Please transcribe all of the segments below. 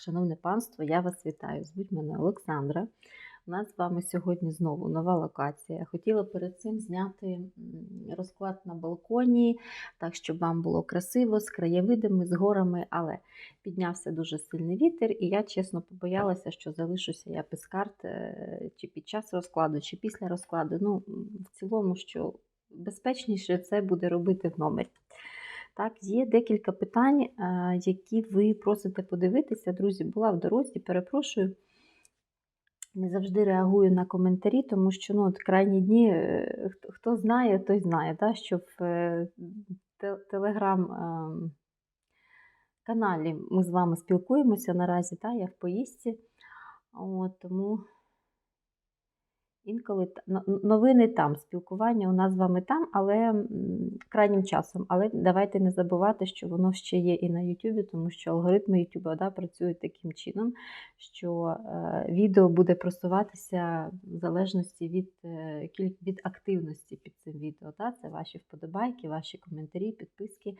Шановне панство, я вас вітаю. Звуть мене Олександра. У нас з вами сьогодні знову нова локація. Хотіла перед цим зняти розклад на балконі, так, щоб вам було красиво, з краєвидами, з горами, але піднявся дуже сильний вітер, і я чесно побоялася, що залишуся я без карт е, чи під час розкладу, чи після розкладу. Ну, в цілому, що безпечніше це буде робити в номері. Так, є декілька питань, е, які ви просите подивитися. Друзі, була в дорозі, перепрошую. Не завжди реагую на коментарі, тому що ну, от крайні дні, е, хто, знає, той знає, да, що в е, телеграм-каналі ми з вами спілкуємося наразі, та, я в поїздці. От, тому інколи новини там, спілкування у нас з вами там, але крайнім часом. Але давайте не забувати, що воно ще є і на Ютубі, тому що алгоритми Ютуба да, працюють таким чином, що е, відео буде просуватися в залежності від, е, від активності під цим відео. Да? Це ваші вподобайки, ваші коментарі, підписки.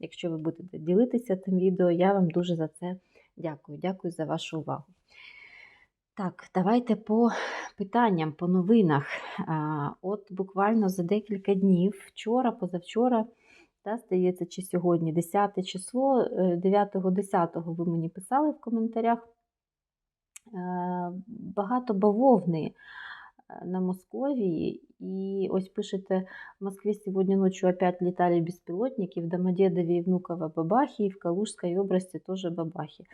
Якщо ви будете ділитися тим відео, я вам дуже за це дякую. Дякую за вашу увагу. Так, давайте по питанням, по новинах. От буквально за декілька днів, вчора, позавчора, та, здається, чи сьогодні, 10 число, 9-10 ви мені писали в коментарях. е, Багато бавовни е, на Московії. И ось пишете, в Москве сегодня ночью опять летали беспилотники, в Домодедове и Внуково бабахи, и в Калужской области тоже бабахи.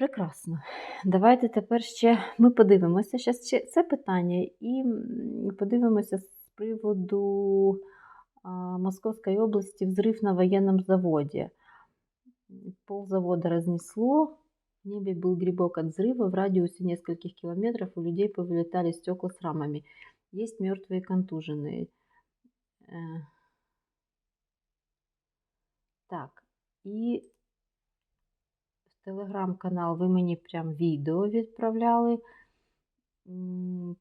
Прекрасно. Давайте тепер ще ми подивимося ще ще це питання і м, подивимося з приводу а, Московской области взрыв на военном заводе. Пол завода разнесло, в небе был грибок от взрыва, в радиусе нескольких километров у людей повылетали стекла с рамами. Есть мертвые и контуженные. Э, Так, і в телеграм-канал ви мені прям відео відправляли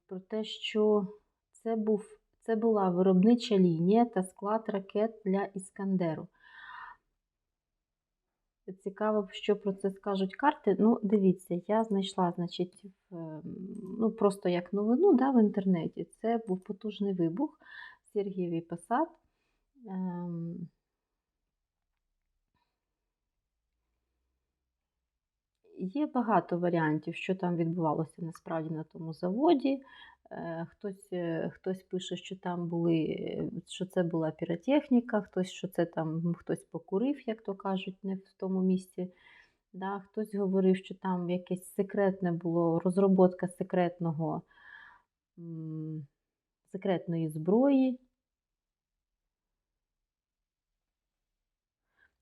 про те, що це, був, це була виробнича лінія та склад ракет для Іскандеру. Цікаво, що про це скажуть карти. Ну, дивіться, я знайшла, значить, в, ну, просто як новину да, в інтернеті. Це був потужний вибух Сергієвий Посад. Ем, Є багато варіантів, що там відбувалося насправді на тому заводі. Е, Хтось, е, хтось пише, що там були, е, що це була піротехніка, хтось, що це там хтось покурив, як то кажуть, не в тому місці. Да, хтось говорив, що там якесь секретне було розроботка секретного, секретної зброї.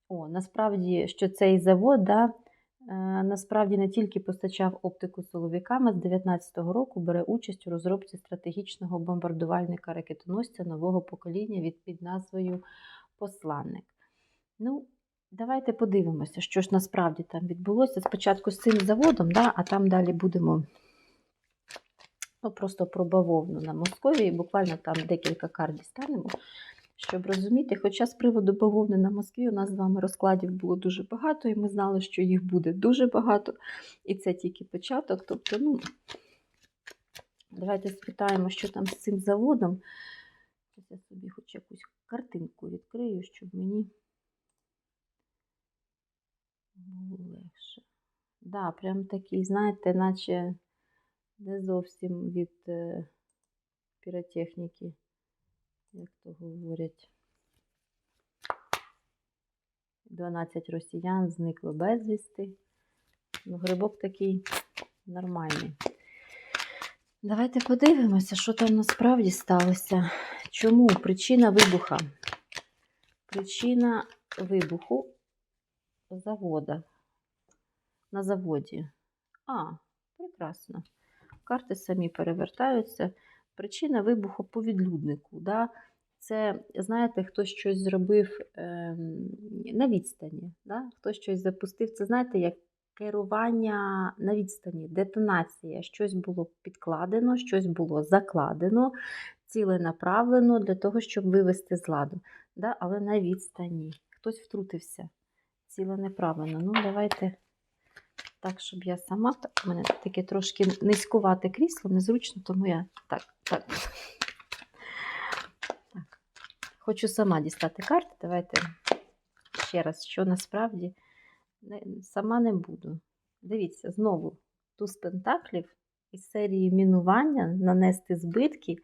О, насправді, що цей завод, да, насправді не тільки постачав оптику силовикам, а з 19-го року бере участь у розробці стратегічного бомбардувальника ракетоносця нового покоління від під назвою Посланник. Ну, давайте подивимося, що ж насправді там відбулося. Спочатку з цим заводом, да, а там далі будемо ну, просто про бавовну на Московії. Буквально там декілька карт дістанемо щоб розуміти. Хоча з приводу бавовни на Москві у нас з вами розкладів було дуже багато, і ми знали, що їх буде дуже багато, і це тільки початок. Тобто, ну, давайте спитаємо, що там з цим заводом. Я собі хоч якусь картинку відкрию, щоб мені було легше. Да, прям такий, знаєте, наче не зовсім від е, піротехніки як то говорять. 12 росіян зникли безвісти. Ну, грибок такий нормальний. Давайте подивимося, що там насправді сталося. Чому причина вибуха? Причина вибуху завода. На заводі. А, прекрасно. Карти самі перевертаються. Причина вибуху по відлюднику. Да? Це, знаєте, хтось щось зробив ем, на відстані, да? хтось щось запустив. Це, знаєте, як керування на відстані, детонація. Щось було підкладено, щось було закладено, ціленаправлено для того, щоб вивести з ладу. Да? Але на відстані. Хтось втрутився ціленаправлено. Ну, давайте так, щоб я сама. Так, у мене таке трошки низькувате крісло, незручно, тому я так. так. Хочу сама дістати карти. Давайте ще раз, що насправді сама не буду. Дивіться, знову туз пентаклів із серії мінування, нанести збитки,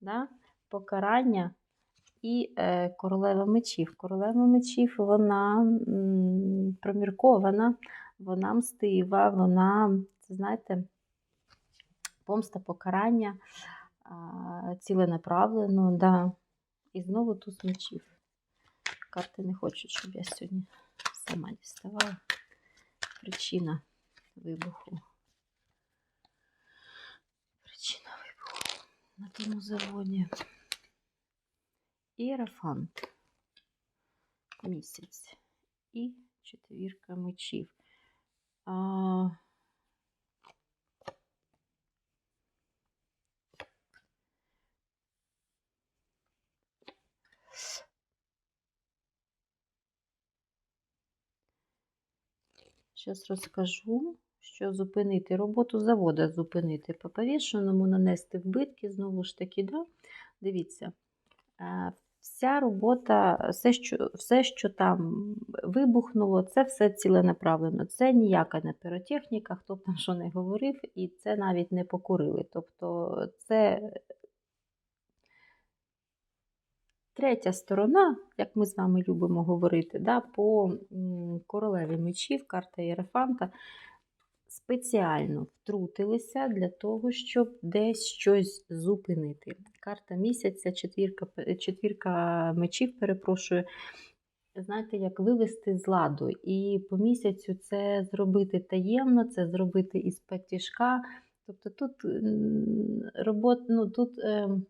да, покарання і е, королева мечів. Королева мечів, вона м, проміркована, вона мстива, вона, це знаєте, помста покарання, а, ціленаправлено, да. І знову туз мечів. Карти не хочуть, щоб я сьогодні сама діставала. Причина вибуху. Причина вибуху на тому заводі. Іерафант. Місяць. І четвірка мечів. А... Зараз розкажу, що зупинити роботу заводу, зупинити по повішеному, нанести вбитки, знову ж таки, да? дивіться, е, вся робота, все що, все, що там вибухнуло, це все ціленаправлено. Це ніяка не піротехніка, хто б там що не говорив, і це навіть не покурили. Тобто це третя сторона, як ми з вами любимо говорити, да, по королеві мечів, карта Єрефанта, спеціально втрутилися для того, щоб десь щось зупинити. Карта місяця, четвірка, четвірка мечів, перепрошую. Знаєте, як вивести з ладу. І по місяцю це зробити таємно, це зробити із патішка. Тобто тут робот, ну, тут ем,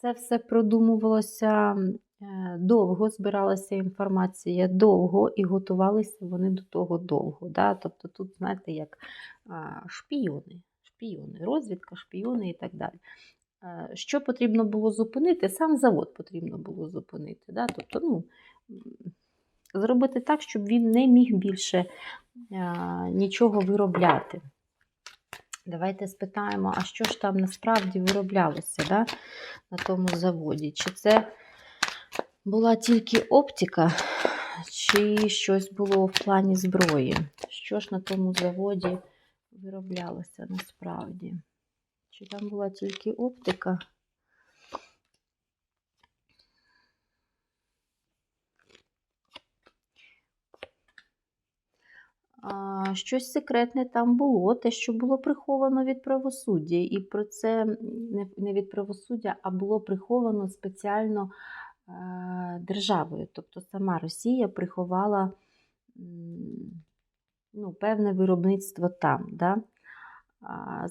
це все продумувалося е, довго, збиралася інформація довго і готувалися вони до того довго. Да? Тобто тут, знаєте, як шпіони, шпіони, розвідка, шпіони і так далі. Е, Що потрібно було зупинити? Сам завод потрібно було зупинити. Да? Тобто, ну, зробити так, щоб він не міг більше нічого виробляти. Давайте спитаємо, а що ж там насправді вироблялося да, на тому заводі? Чи це була тільки оптика, чи щось було в плані зброї? Що ж на тому заводі вироблялося насправді? Чи там була тільки оптика? А, щось секретне там було, те, що було приховано від правосуддя. І про це не, від правосуддя, а було приховано спеціально е, державою. Тобто сама Росія приховала ну, певне виробництво там. Да?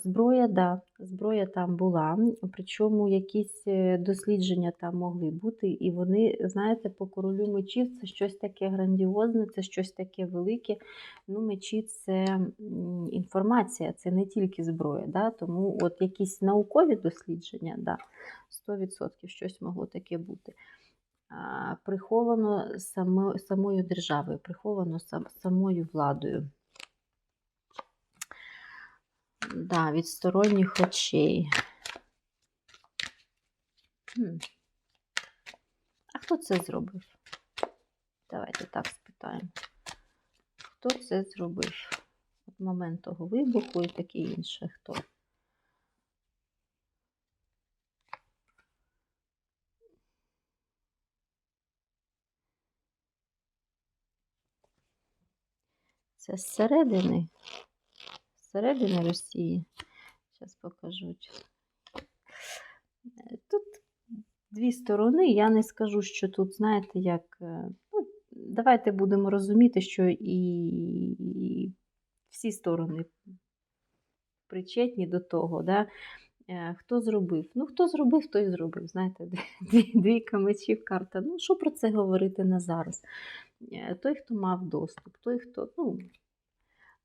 Зброя, да, зброя там була, причому якісь е, дослідження там могли бути, і вони, знаєте, по королю мечів це щось таке грандіозне, це щось таке велике. Ну, мечі це інформація, це не тільки зброя. Да? Тому от якісь наукові дослідження, да, 100% щось могло таке бути. Приховано само, самою державою, приховано сам, самою владою. Да, від сторонніх очей. Хм. А хто це зробив? Давайте так спитаємо. Хто це зробив? От момент того вибуху і таке інше. Хто? Це зсередини. Зсередини Росії. Зараз покажу. Тут дві сторони. Я не скажу, що тут, знаєте, як. е, Ну, давайте будемо розуміти, що і, і всі сторони причетні до того. Да? Е, Хто зробив? Ну, хто зробив, той зробив. Знаєте, дві, двійка мечів карта. Ну, що про це говорити на зараз? Е, Той, хто мав доступ, той, хто. ну,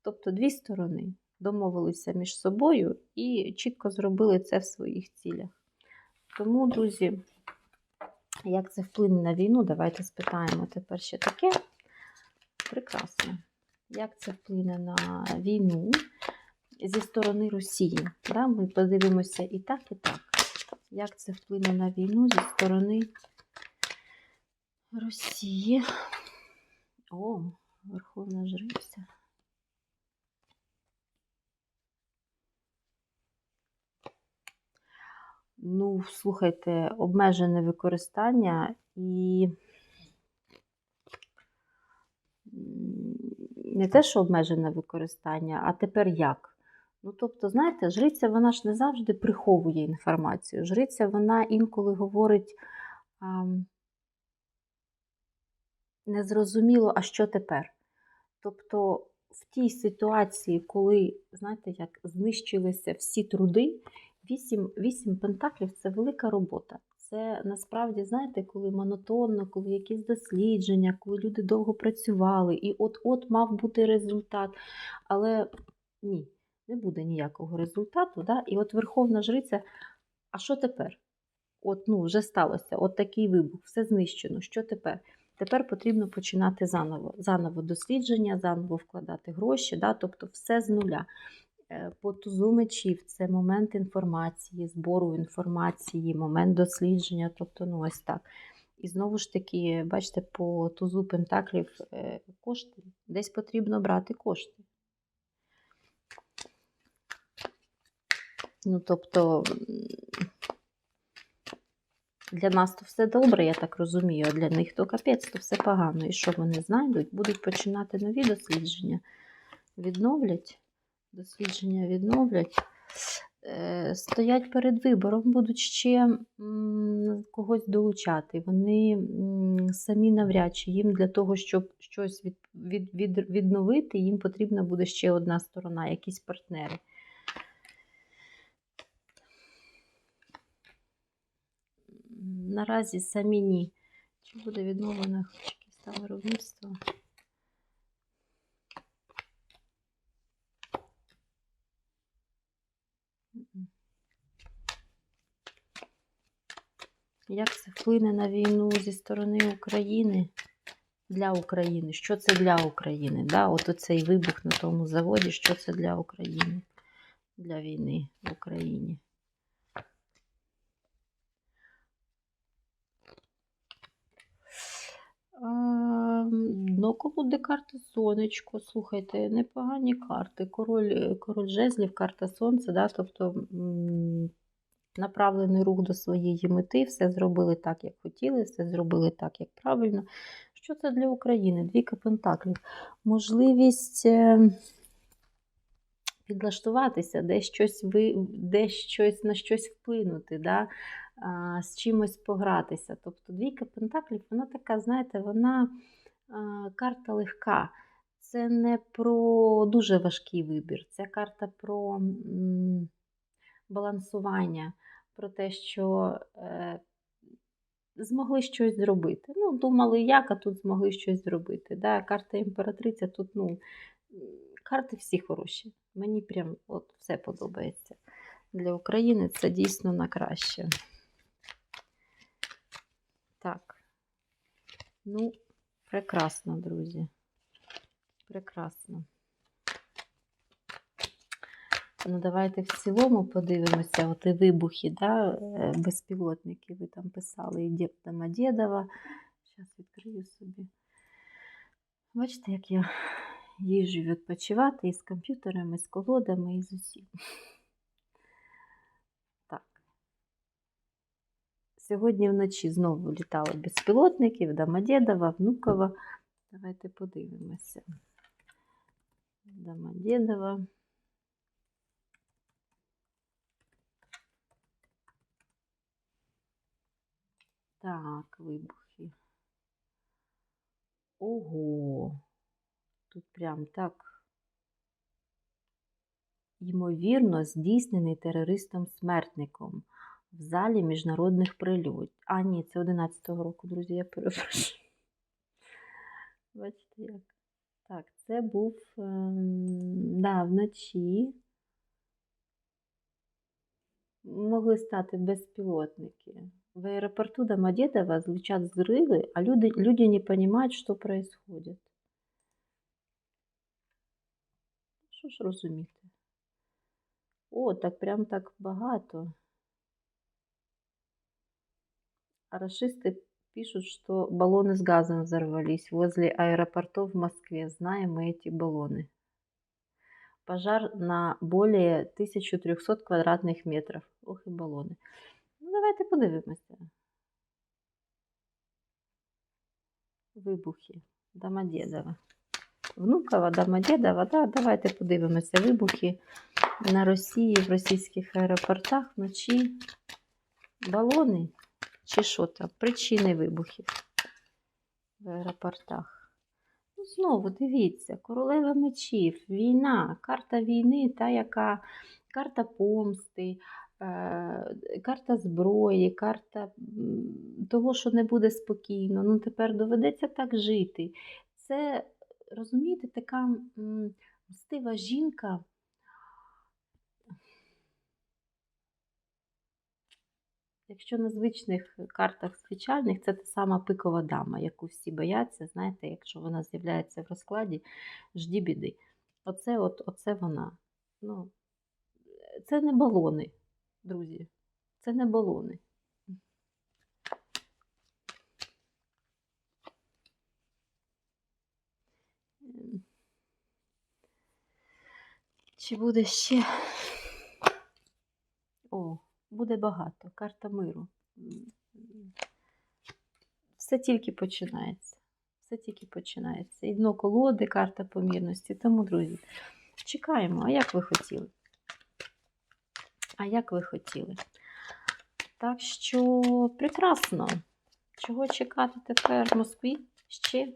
Тобто дві сторони домовилися між собою і чітко зробили це в своїх цілях. Тому, друзі, як це вплине на війну, давайте спитаємо тепер ще таке. Прекрасно. Як це вплине на війну зі сторони Росії? Да? Ми подивимося і так, і так. Як це вплине на війну зі сторони Росії? О, Верховна Жриця. Ну, слухайте, обмежене використання і не те, що обмежене використання, а тепер як? Ну, тобто, знаєте, жриця вона ж не завжди приховує інформацію. Жриця вона інколи говорить а, незрозуміло, а що тепер? Тобто, в тій ситуації, коли, знаєте, як знищилися всі труди, вісім, вісім пентаклів це велика робота. Це насправді, знаєте, коли монотонно, коли якісь дослідження, коли люди довго працювали, і от-от мав бути результат. Але ні, не буде ніякого результату. Да? І от Верховна Жриця, а що тепер? От ну, вже сталося, от такий вибух, все знищено. Що тепер? Тепер потрібно починати заново. Заново дослідження, заново вкладати гроші, да? тобто все з нуля. Е, По тузу мечів це момент інформації, збору інформації, момент дослідження, тобто, ну ось так. І знову ж таки, бачите, по тузу пентаклів е, кошти. Десь потрібно брати кошти. Ну, тобто, для нас то все добре, я так розумію, а для них то капець, то все погано. І що вони знайдуть? Будуть починати нові дослідження, відновлять, дослідження відновлять. Е, Стоять перед вибором, будуть ще когось долучати. Вони самі навряд чи їм для того, щоб щось від, від, від, відновити, їм потрібна буде ще одна сторона, якісь партнери. Наразі самі ні. Чи буде відновлено якесь там виробництво? Як це вплине на війну зі сторони України для України? Що це для України? Да? От оцей вибух на тому заводі, що це для України, для війни в Україні? Дно колоди карти сонечко. Слухайте, непогані карти. Король, король жезлів, карта сонця, да? тобто направлений рух до своєї мети, все зробили так, як хотіли, все зробили так, як правильно. Що це для України? Двійка пентаклів. Можливість е, підлаштуватися, десь щось, ви, десь щось на щось вплинути. Да? а, з чимось погратися. Тобто двійка пентаклів, вона така, знаєте, вона а, карта легка. Це не про дуже важкий вибір. Це карта про м, балансування, про те, що е, змогли щось зробити. Ну, думали, як, а тут змогли щось зробити. Да? Карта імператриця тут, ну, карти всі хороші. Мені прям от все подобається. Для України це дійсно на краще. Так. Ну, прекрасно, друзі. Прекрасно. Ну, давайте в цілому подивимося, от і вибухи, да, е, безпілотники ви там писали, і Дєд Домодєдова. Зараз відкрию собі. Бачите, як я їжджу відпочивати і з комп'ютерами, і з колодами, і з усім. Так. Сьогодні вночі знову літали безпілотники в Домодєдова, Внуково. Давайте подивимося. Домодєдова. Так, вибухи. Ого. Тут прям так. Ймовірно, здійснений терористом-смертником в залі міжнародних прильотів. А, ні, це 11-го року, друзі, я перепрошую. Бачите, як? Так, це був ем, да, вночі. Могли стати безпілотники. В аэропорту Домодедово звучат взрывы, а люди, люди не понимают, что происходит. Що ж розуміти? О, так прям так багато. А расисты пишут, что баллоны с газом взорвались возле аэропортов в Москве. Знаем мы эти баллоны. Пожар на более 1300 квадратних метрів. Ох і балони. Давайте подивимося. Вибухи. Домодєдова. Внукова, Домодєдова. Да, давайте подивимося. Вибухи на Росії, в російських аеропортах вночі. Балони чи що там? Причини вибухів в аеропортах. Ну, знову дивіться, королева мечів, війна, карта війни, та яка карта помсти, карта зброї, карта того, що не буде спокійно. Ну, тепер доведеться так жити. Це, розумієте, така мстива жінка. Якщо на звичних картах спеціальних, це та сама пикова дама, яку всі бояться, знаєте, якщо вона з'являється в розкладі, жді біди. Оце, от, оце вона. Ну, це не балони, друзі. Це не балони. Чи буде ще? О, буде багато. Карта миру. Все тільки починається. Все тільки починається. І дно колоди, карта помірності. Тому, друзі, чекаємо. А як ви хотіли? А як ви хотіли? Так що прекрасно. Чого чекати тепер в Москві? Ще?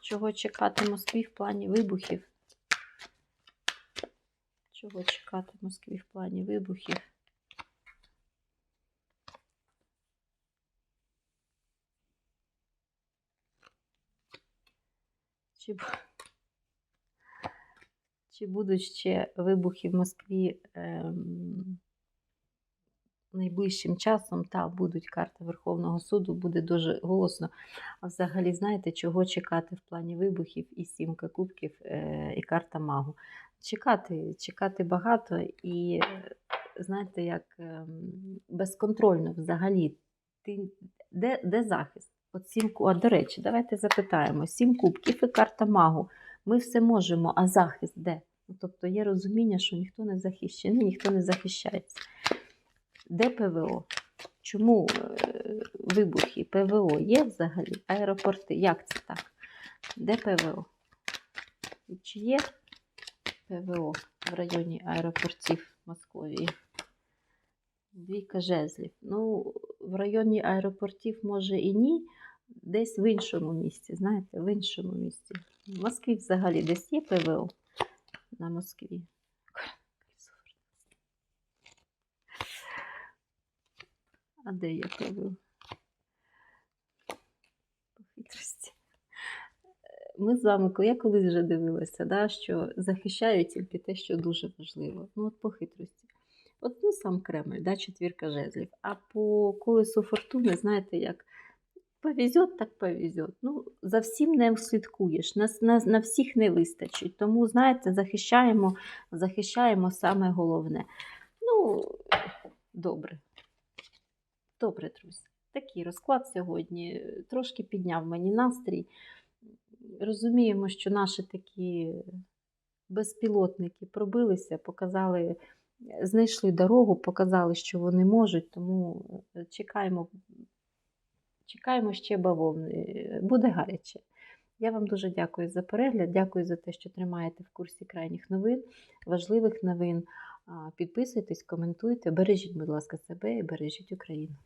Чого чекати в Москві в плані вибухів? Чого чекати в Москві в плані вибухів? Чи, чи будуть ще вибухи в Москві ем, найближчим часом? Та будуть карта Верховного суду, буде дуже голосно. А взагалі, знаєте, чого чекати в плані вибухів і сімка кубків е, і карта магу? Чекати, чекати багато і, знаєте, як ем, безконтрольно взагалі. Ти, де, де захист? От сім, а, до речі, давайте запитаємо: сім кубків і карта магу. Ми все можемо, а захист де? Ну, Тобто є розуміння, що ніхто не захищений, ніхто не захищається. Де ПВО? Чому е, вибухи? ПВО є взагалі? Аеропорти? Як це так? Де ПВО? Чи є ПВО в районі аеропортів Московії? Двійка жезлів. Ну, в районі аеропортів може і ні, десь в іншому місці, знаєте, в іншому місці. В Москві взагалі десь є ПВО на Москві. А де? По хитрості. Ми з вами, я колись вже дивилася, да, що захищають тільки те, що дуже важливо. Ну, от по хитрості. От ну, сам Кремль, да, четвірка жезлів. А по колесу фортуни, знаєте, як повезет, так повезет. Ну, за всім не слідкуєш, на, на, на всіх не вистачить. Тому, знаєте, захищаємо, захищаємо саме головне. Ну, добре. Добре, друзі. Такий розклад сьогодні трошки підняв мені настрій. Розуміємо, що наші такі безпілотники пробилися, показали, знайшли дорогу, показали, що вони можуть, тому е, чекаємо, чекаємо ще бавовни. Буде гаряче. Я вам дуже дякую за перегляд, дякую за те, що тримаєте в курсі крайніх новин, важливих новин. Підписуйтесь, коментуйте, бережіть, будь ласка, себе і бережіть Україну.